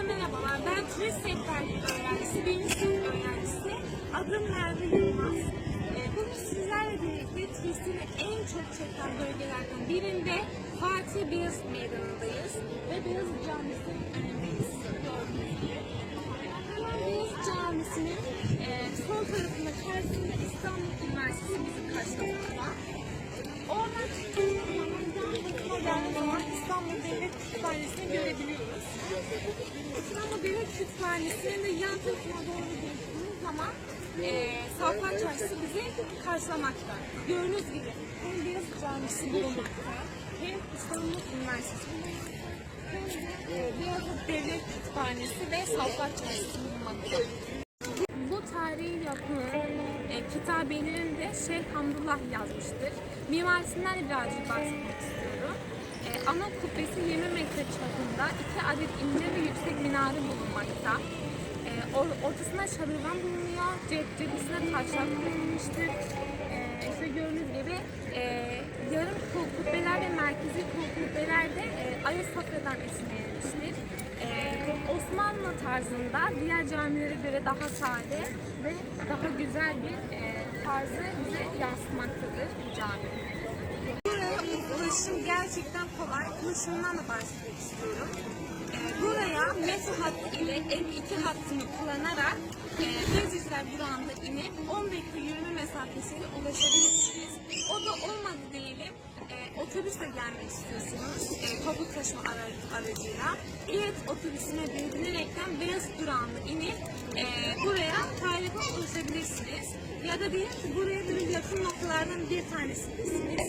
Merhabalar, ben turist rehberlik öğrencisi, birinci sınıf öğrencisi. Adım Merve Yılmaz. Ee, bugün sizlerle birlikte turistin en çok çeken bölgelerden birinde Fatih Beyazıt Meydanı'ndayız ve Beyazıt Camisi'nin önündeyiz. Gördüğünüz gibi. Hemen Beyazıt Camisi'nin e, sol tarafında karşısında İstanbul Üniversitesi bizi karşılamakta. Oradan çıktığımız zaman İstanbul Devlet Kütüphanesi'ni görebiliyoruz. İstanbul Devlet Kütüphanesi'nin de yan tarafına doğru geçtiğimiz zaman eee Safran Çarşısı bizi karşılamakta. Gördüğünüz gibi hem Beyazıt Camisi bulunmakta hem İstanbul Üniversitesi bulunmakta. Hem de eee, Beyazıt Devlet Kütüphanesi ve Safran Çarşısı bulunmakta. Bu tarihi yapının e, kitabenin de Şeyh Hamdullah yazmıştır. Mimarisinden de birazcık bahsetmek istiyorum. Ana kubbesi 20 metre çapında iki adet ince ve yüksek minare bulunmakta. E, or- ortasında şadırvan bulunuyor. Ce- Cephesine taşlar kullanılmıştır. E, işte gördüğünüz gibi e, yarım kul kubbeler ve merkezi kul kubbeler de e, Ayasofya'dan esinlenmiştir. E, Osmanlı tarzında diğer camilere göre daha sade ve daha güzel bir e, tarzı bize yansıtmaktadır bu cami. Ulaşım gerçekten kolay. Ulaşımdan da bahsetmek istiyorum. E, buraya metro hattı ile M2 hattını kullanarak e, Bezirler durağında inip 10 dakika yürüme mesafesiyle ulaşabilirsiniz. O da olmadı diyelim e, otobüsle gelmek istiyorsunuz e, toplu taşıma ara- aracıyla İlet otobüsüne binerekten Beyaz durağında inip e, buraya kolaylıkla ulaşabilirsiniz. Ya da diyelim ki buraya böyle yakın noktalardan bir tanesindesiniz.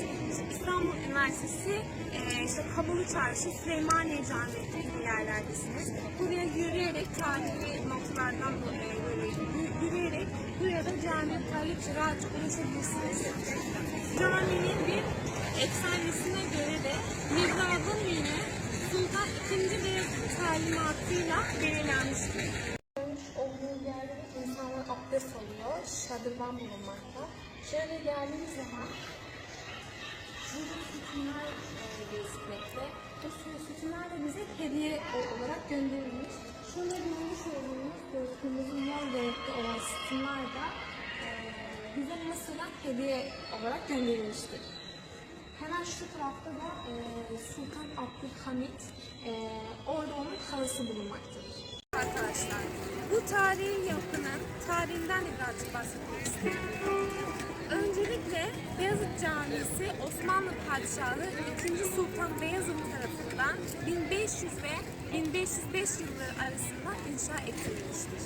İstanbul Üniversitesi, e, işte Kabalı Çarşı, Süleymaniye Camii gibi yerlerdesiniz. Buraya yürüyerek tarihi noktalardan e, böyle yü- yürüyerek buraya da cami kolaylıkça rahatça ulaşabilirsiniz. Caminin bir efsanesine göre de mihrabın yine Sultan II. Beyazıt'ın talimatıyla belirlenmiştir. Şadırvan bulunmakta. Şöyle geldiğimiz zaman burada sütunlar e, gözükmekte. Bu sü- sütunlar da bize hediye olarak gönderilmiş. Şurada görmüş olduğunuz gözümüzün mor renkli olan sütunlar da e, bize Mısır'dan hediye olarak gönderilmiştir. Hemen şu tarafta da e, Sultan Abdülhamit, e, orada onun halısı bulunmaktadır. Arkadaşlar, bu tarihi yapının tarihinden de birazcık bahsetmek istiyorum. Öncelikle Beyazıt Camisi Osmanlı Padişahı 2. Sultan Beyazıt tarafından 1500 ve 1505 yılları arasında inşa edilmiştir.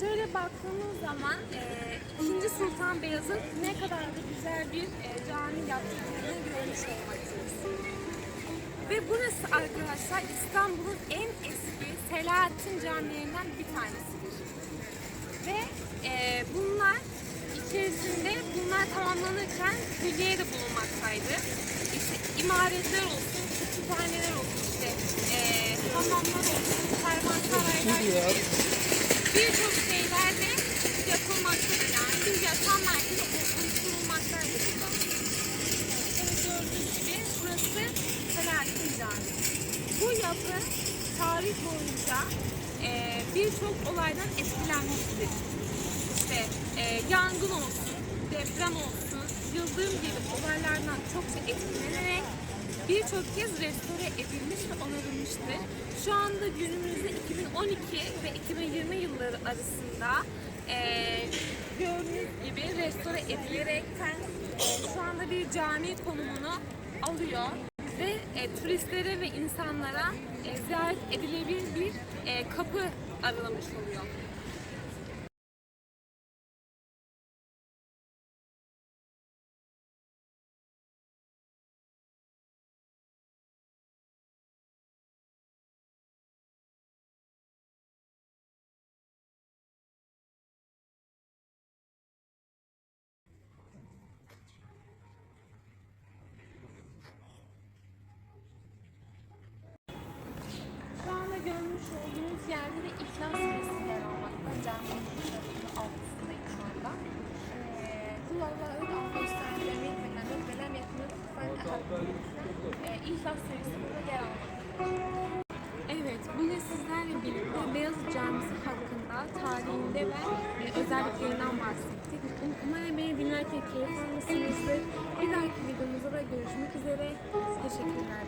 Şöyle baktığımız zaman e, 2. Sultan Beyazıt ne kadar da güzel bir e, cami yaptırdığını görmüş olmaktayız. Ve burası arkadaşlar İstanbul'un en eski Selahattin camilerinden bir tanesidir. Ve e, bunlar içerisinde bunlar tamamlanırken külliye de bulunmaktaydı. İşte imaretler olsun, kütüphaneler olsun, işte e, hamamlar olsun, kervansaraylar gibi birçok şeyler de yapılmaktadır. Yani bir yaşam merkezi oluşturulmaktaydı burada. Böyle gördüğünüz gibi burası Selahattin Camii. Bu yapı tarih boyunca birçok olaydan etkilenmiştir. İşte e, yangın olsun, deprem olsun, yıldırım gibi olaylardan çokça etkilenerek birçok kez restore edilmiş ve onarılmıştır. Şu anda günümüzde 2012 ve 2020 yılları arasında e, gördüğünüz gibi restore edilerekten e, şu anda bir cami konumunu alıyor ve e, turistlere ve insanlara e, ziyaret edilebilir bir e, kapı aralamış oluyor. görmüş olduğunuz yerde de ihlas resimler olmakta. Canlı tarafının altısındayım şu anda. Öyle gösterilen metinler, notbeler ve yakınlar e, ihlas serisi burada yer almakta. Evet, bugün sizlerle birlikte Beyazıt Camisi hakkında tarihinde ve e, özelliklerinden bahsettik. Umarım beni dinlerken keyif almışsınızdır. Bir dahaki videomuzda da görüşmek üzere. Teşekkürler.